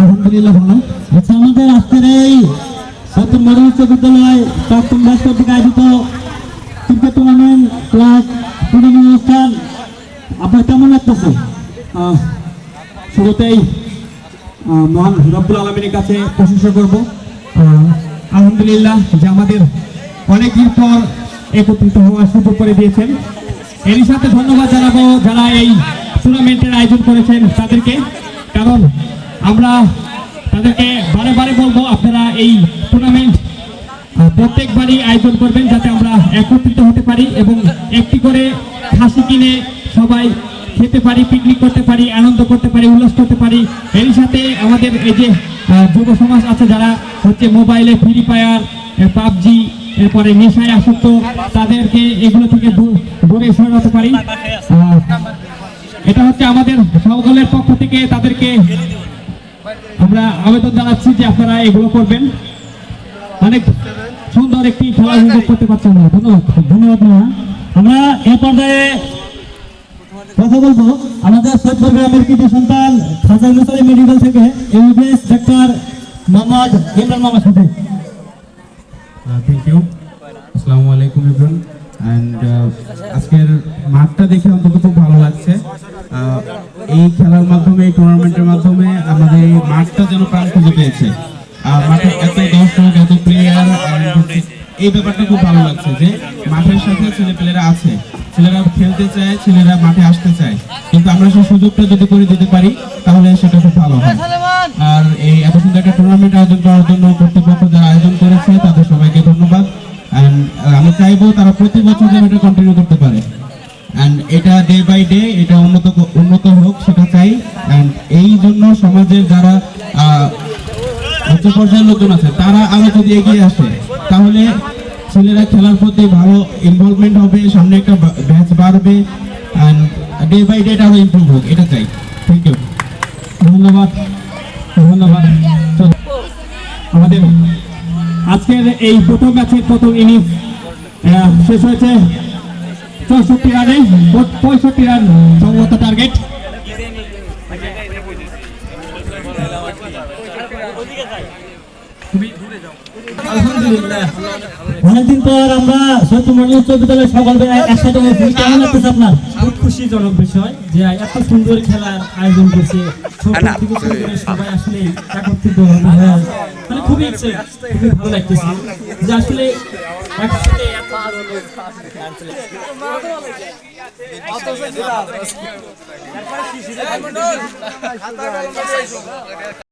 আলহামদুলিল্লাহ ভালো আচ্ছা আমাদের আজকের এই সত্তর মডেল উচ্চ বিদ্যালয় প্রাক্তন ব্যাস কর্তৃক আয়োজিত ক্রিকেট টুর্নামেন্ট ক্লাস টুর্নামেন্ট অনুষ্ঠান আপনার কেমন লাগতেছে শুরুতেই মহান রব্বুল আলমিনের কাছে। প্রশংসা করব আলহামদুলিল্লাহ যে আমাদের অনেকদিন পর একত্রিত হওয়ার সুযোগ করে দিয়েছেন এরই সাথে ধন্যবাদ জানাব যারা এই টুর্নামেন্টের আয়োজন করেছেন, তাদেরকে। কারণ আমরা তাদেরকে বারে বারে বলব, আপনারা এই টুর্নামেন্ট প্রত্যেকবারই আয়োজন করবেন যাতে আমরা একত্রিত হতে পারি এবং একটি করে খাসি কিনে সবাই খেতে পারি পিকনিক করতে পারি, আনন্দ করতে পারি, উল্লাস করতে পারি। এর সাথে আমাদের এই যে যুব সমাজ আছে যারা হচ্ছে মোবাইলে ফ্রি ফায়ার পাবজি, এরপরে নেশায় আসক্ত, তাদেরকে এগুলো থেকে দূর- সরাতে পারি। এটা হচ্ছে আমাদের সকলের পক্ষ থেকে তাদেরকে আমরা আবেদন জানাচ্ছি যে আপনারা এগুলো করবেন। অনেক সুন্দর একটি খেলা উপভোগ করতে পারছি আমরা। ধন্যবাদ। ধন্যবাদ আমরা এই পর্যায়ে কথা বলব আমাদের সৈয়দপুর গ্রামের কৃতি সন্তান খাজা মুসারি মেডিকেল থেকে এমবিবিএস ডাক্তার মোহাম্মদ ইমরান মামার সাথে। থ্যাংক ইউ আসসালামু আলাইকুম এভরিওয়ান অ্যান্ড আজকের মাঠটা দেখে অন্তত খুব ভালো লাগছে। এই খেলার মাধ্যমে এই টুর্নামেন্টের মাধ্যমে আমাদের মাঠটা যেন প্রাণ খুঁজে পেয়েছে। আর মাঠে এত দর্শক, এত প্লেয়ার এই ব্যাপারটা খুব ভালো লাগছে যে মাঠের সাথে ছেলে ছেলেপেলেরা আছে। ছেলেরা খেলতে চায়, ছেলেরা মাঠে আসতে চায়। কিন্তু আমরা সেই সুযোগটা যদি করে দিতে পারি, তাহলে সেটা খুব ভালো হয়। আর এই এত সুন্দর একটা টুর্নামেন্ট আয়োজন করার জন্য কর্তৃপক্ষ যারা আয়োজন করেছে, তাদের সবাইকে ধন্যবাদ। আমি চাইব তারা প্রতি বছর যেন এটা কন্টিনিউ করতে পারে। অ্যান্ড এটা ডে বাই ডে এটা উন্নত উন্নত হোক, সেটা চাই। অ্যান্ড এই জন্য সমাজের যারা উচ্চ পর্যায়ের লোকজন আছে, তারা আরও যদি এগিয়ে আসে, তাহলে ছেলেরা খেলার প্রতি ভালো ইনভলভমেন্ট হবে, সামনে একটা ব্যাচ বাড়বে। অ্যান্ড ডে বাই ডে এটা আরও ইমপ্রুভ হোক, এটা চাই। থ্যাংক ইউ ধন্যবাদ। ধন্যবাদ। আমাদের আজকের এই প্রথম ম্যাচের প্রথম ইনিংস শেষ হয়েছে। চৌষট্টি রানে মোট পঁয়ষট্টি রান সম্ভবত টার্গেট অনেকদিন পর আমরা সৈয়দপুর মডেল উচ্চ বিদ্যালয় একসাথে হয়েছি কেমন লাগতেছে আপনার। খুব খুশিজনক বিষয় যে এত সুন্দর খেলার আয়োজন করছে। সবাই আসলে একত্রিত। মানে খুবই খুবই ভালো লাগতেছে। যে আসলে এত